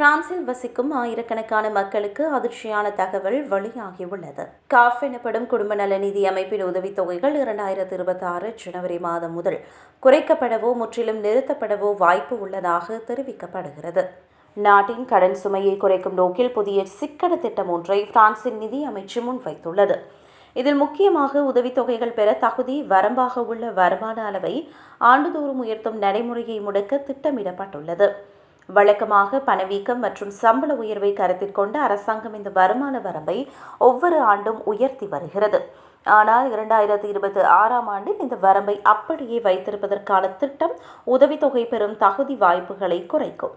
பிரான்சில் வசிக்கும் ஆயிரக்கணக்கான மக்களுக்கு அதிர்ச்சியான தகவல் வெளியாகியுள்ளது. காஃப் எனப்படும் குடும்ப நல நிதி அமைப்பின் உதவித்தொகைகள் இரண்டாயிரத்தி இருபத்தி ஆறு ஜனவரி மாதம் முதல் குறைக்கப்படவோ முற்றிலும் நிறுத்தப்படவோ வாய்ப்பு உள்ளதாக தெரிவிக்கப்படுகிறது. நாட்டின் கடன் சுமையை குறைக்கும் நோக்கில் புதிய சிக்கன திட்டம் ஒன்றை பிரான்சின் நிதி அமைச்சு முன்வைத்துள்ளது. இதில் முக்கியமாக உதவித்தொகைகள் பெற தகுதி வரம்பாக உள்ள வருமான அளவை ஆண்டுதோறும் உயர்த்தும் நடைமுறையை முடக்க திட்டமிடப்பட்டுள்ளது. வழக்கமாக பணவீக்கம் மற்றும் சம்பள உயர்வை கருத்தில் கொண்டு அரசாங்கம் இந்த வருமான வரம்பை ஒவ்வொரு ஆண்டும் உயர்த்தி வருகிறது. ஆனால் இரண்டாயிரத்தி இருபத்தி ஆறாம் ஆண்டில் இந்த வரம்பை அப்படியே வைத்திருப்பதற்கான திட்டம் உதவித்தொகை பெறும் தகுதி வாய்ப்புகளை குறைக்கும்.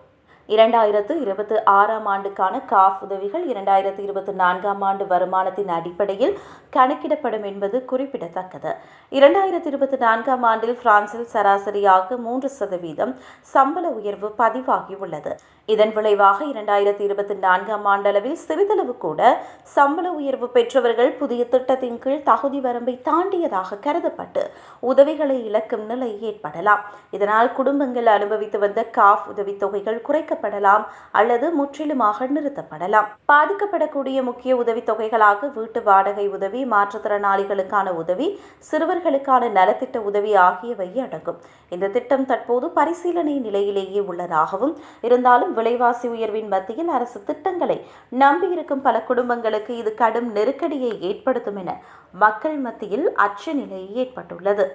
இரண்டாயிரத்து இருபத்தி ஆறாம் ஆண்டுக்கான காஃப் உதவிகள் இரண்டாயிரத்து இருபத்தி நான்காம் ஆண்டு வருமானத்தின் அடிப்படையில் கணக்கிடப்படும் என்பது குறிப்பிடத்தக்கது. இரண்டாயிரத்து இருபத்தி நான்காம் ஆண்டில் பிரான்சில் சராசரியாக மூன்று சதவீதம் சம்பள உயர்வு பதிவாகியுள்ளது இதன் விளைவாக இரண்டாயிரத்து இருபத்தி நான்காம் ஆண்டளவில் சிறிதளவு கூட சம்பள உயர்வு பெற்றவர்கள் புதிய திட்டத்தின் கீழ் தகுதி வரம்பை தாண்டியதாக கருதப்பட்டு உதவிகளை இழக்கும் நிலை ஏற்படலாம். இதனால் குடும்பங்கள் அனுபவித்து வந்த காஃப் உதவித்தொகைகள் குறைக்கப்படலாம் அல்லது முற்றிலுமாக நிறுத்தப்படலாம் பாதிக்கப்படக்கூடிய முக்கிய உதவித்தொகைகளாக வீட்டு வாடகை உதவி மாற்றுத்திறனாளிகளுக்கான உதவி சிறுவர்களுக்கான நலத்திட்ட உதவி ஆகியவை அடங்கும். இந்த திட்டம் தற்போது பரிசீலனை நிலையிலேயே உள்ளதாகவும் இருந்தாலும் விலைவாசி உயர்வின் மத்தியில் அரசு திட்டங்களை நம்பியிருக்கும் பல குடும்பங்களுக்கு இது கடும் நெருக்கடியை ஏற்படுத்தும் என மக்கள் மத்தியில் அச்ச நிலை ஏற்பட்டுள்ளது.